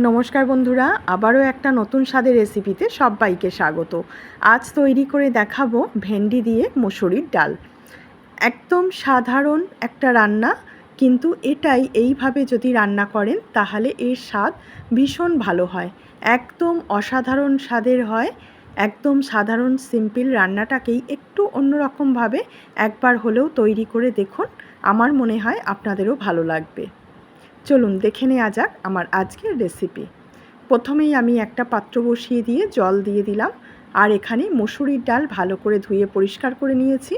নমস্কার বন্ধুরা, আবারও একটা নতুন স্বাদের রেসিপিতে সবাইকে স্বাগত। আজ তৈরি করে দেখাবো ভেন্ডি দিয়ে মুসুরির ডাল। একদম সাধারণ একটা রান্না, কিন্তু এটাই এইভাবে যদি রান্না করেন, তাহলে এর স্বাদ ভীষণ ভালো হয়। একদম অসাধারণ স্বাদের হয়, একদম সাধারণ সিম্পল রান্নাটাকেই একটু অন্যরকমভাবে একবার হলেও তৈরি করে দেখুন। আমার মনে হয় আপনাদেরও ভালো লাগবে। চলুন দেখে নেওয়া যাক আমার আজকের রেসিপি প্রথমেই আমি একটা পাত্র বসিয়ে দিয়ে জল দিয়ে দিলাম, আর এখানে মুসুরির ডাল ভালো করে ধুয়ে পরিষ্কার করে নিয়েছি।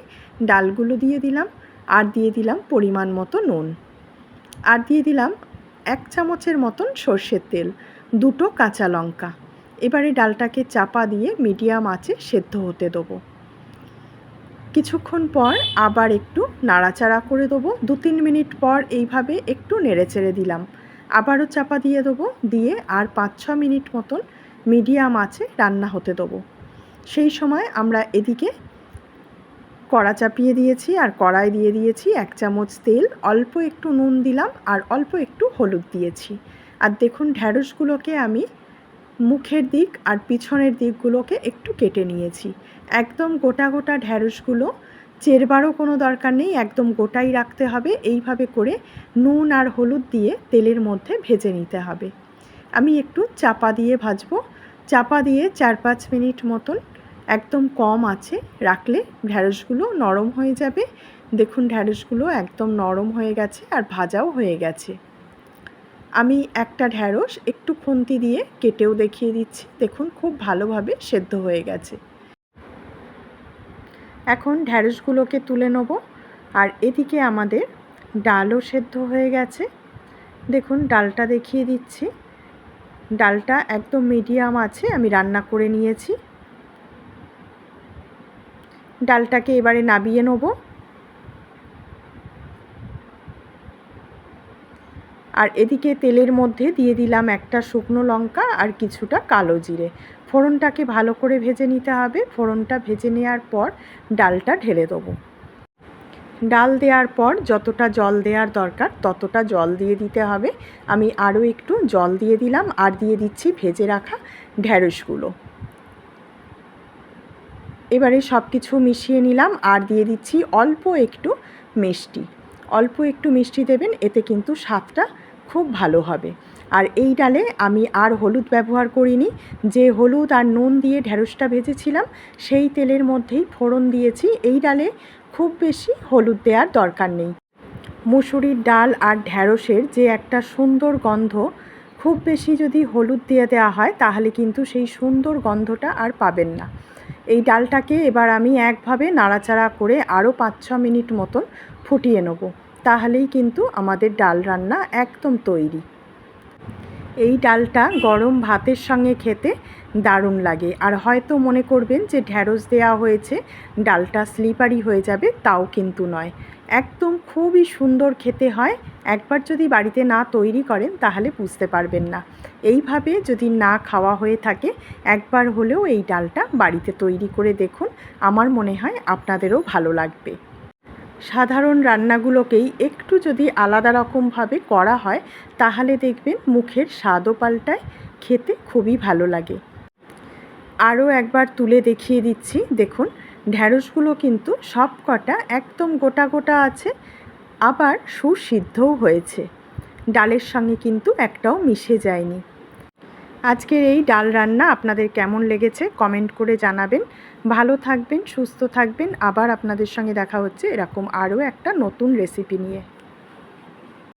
ডালগুলো দিয়ে দিলাম, আর দিয়ে দিলাম পরিমাণ মতো নুন। আর দিয়ে দিলাম এক চামচের মতন সর্ষের তেল, দুটো কাঁচা লঙ্কা। এবারে ডালটাকে চাপা দিয়ে মিডিয়াম আঁচে সেদ্ধ হতে দেবো। কিছুক্ষণ পর আবার একটু নাড়াচাড়া করে দেবো। দু তিন মিনিট পর এইভাবে একটু নেড়ে চেড়ে দিলাম। আবারও চাপা দিয়ে দেবো, দিয়ে আর পাঁচ ছ মিনিট মতন মিডিয়াম আছে রান্না হতে দেবো। সেই সময় আমরা এদিকে কড়া চাপিয়ে দিয়েছি আর কড়াই দিয়ে দিয়েছি এক চামচ তেল। অল্প একটু নুন দিলাম আর অল্প একটু হলুদ দিয়েছি। আর দেখুন ঢ্যাঁড়সগুলোকে আমি মুখের দিক আর পিছনের দিকগুলোকে একটু কেটে নিয়েছি। একদম গোটা গোটা ঢ্যাঁড়সগুলো চেরবারও কোনো দরকার নেই, একদম গোটাই রাখতে হবে। এইভাবে করে নুন আর হলুদ দিয়ে তেলের মধ্যে ভেজে নিতে হবে। আমি একটু চাপা দিয়ে ভাজবো। চাপা দিয়ে চার পাঁচ মিনিট মতন একদম কম আছে রাখলে ঢ্যাঁড়সগুলো নরম হয়ে যাবে। দেখুন ঢ্যাঁড়সগুলো একদম নরম হয়ে গেছে আর ভাজাও হয়ে গেছে। আমি একটা ঢ্যাঁড়স একটু খুন্তি দিয়ে কেটেও দেখিয়ে দিচ্ছি। দেখুন, খুব ভালোভাবে সেদ্ধ হয়ে গেছে। এখন ঢ্যাঁড়সগুলোকে তুলে নেব। আর এদিকে আমাদের ডালও সেদ্ধ হয়ে গেছে। দেখুন, ডালটা দেখিয়ে দিচ্ছি। ডালটা একদম মিডিয়াম আছে, আমি রান্না করে নিয়েছি। ডালটাকে এবারে নাবিয়ে নেব। আর এদিকে তেলের মধ্যে দিয়ে দিলাম একটা শুকনো লঙ্কা আর কিছুটা কালো জিরে। ফোড়নটাকে ভালো করে ভেজে নিতে হবে। ফোড়নটা ভেজে নেওয়ার পর ডালটা ঢেলে দেবো। ডাল দেওয়ার পর যতটা জল দেওয়ার দরকার ততটা জল দিয়ে দিতে হবে। আমি আরও একটু জল দিয়ে দিলাম আর দিয়ে দিচ্ছি ভেজে রাখা ঢ্যাঁড়সগুলো এবারে সব কিছু মিশিয়ে নিলাম আর দিয়ে দিচ্ছি অল্প একটু মিষ্টি। অল্প একটু মিষ্টি দেবেন, এতে কিন্তু স্বাদটা খুব ভালো হবে। আর এই ডালে আমি আর হলুদ ব্যবহার করিনি, যে হলুদ আর নুন দিয়ে ঢ্যাঁড়সটা ভেজেছিলাম, সেই তেলের মধ্যেই ফোড়ন দিয়েছি। এই ডালে খুব বেশি হলুদ দেওয়ার দরকার নেই। মুসুরির ডাল আর ঢ্যাঁড়সের যে একটা সুন্দর গন্ধ, খুব বেশি যদি হলুদ দিয়ে দেওয়া হয়, তাহলে কিন্তু সেই সুন্দর গন্ধটা আর পাবেন না। এই ডালটাকে এবার আমি একভাবে নাড়াচাড়া করে আরও পাঁচ ছ মিনিট মতন ফুটিয়ে নেব। তাহলেই কিন্তু আমাদের ডাল রান্না একদম তৈরি। এই ডালটা গরম ভাতের সঙ্গে খেতে দারুণ লাগে। আর হয়তো মনে করবেন যে ঢ্যাঁড়স দেওয়া হয়েছে, ডালটা স্লিপারি হয়ে যাবে, তাও কিন্তু নয়। একদম খুবই সুন্দর খেতে হয়। একবার যদি বাড়িতে না তৈরি করেন, তাহলে বুঝতে পারবেন না। এইভাবে যদি না খাওয়া হয়ে থাকে, একবার হলেও এই ডালটা বাড়িতে তৈরি করে দেখুন। আমার মনে হয় আপনাদেরও ভালো লাগবে। সাধারণ রান্নাগুলোকেই একটু যদি আলাদা রকমভাবে করা হয়, তাহলে দেখবেন মুখের স্বাদও পাল্টায়, খেতে খুবই ভালো লাগে। আরও একবার তুলে দেখিয়ে দিচ্ছি, দেখুন ঢ্যাঁড়সগুলো কিন্তু সব কটা একদম গোটা গোটা আছে, আবার সুসিদ্ধও হয়েছে। ডালের সঙ্গে কিন্তু একটাও মিশে যায়নি। আজকের এই ডাল রান্না আপনাদের কেমন লেগেছে কমেন্ট করে জানাবেন। ভালো থাকবেন, সুস্থ থাকবেন। আবার আপনাদের সঙ্গে দেখা হচ্ছে এরকম আরও একটা নতুন রেসিপি নিয়ে।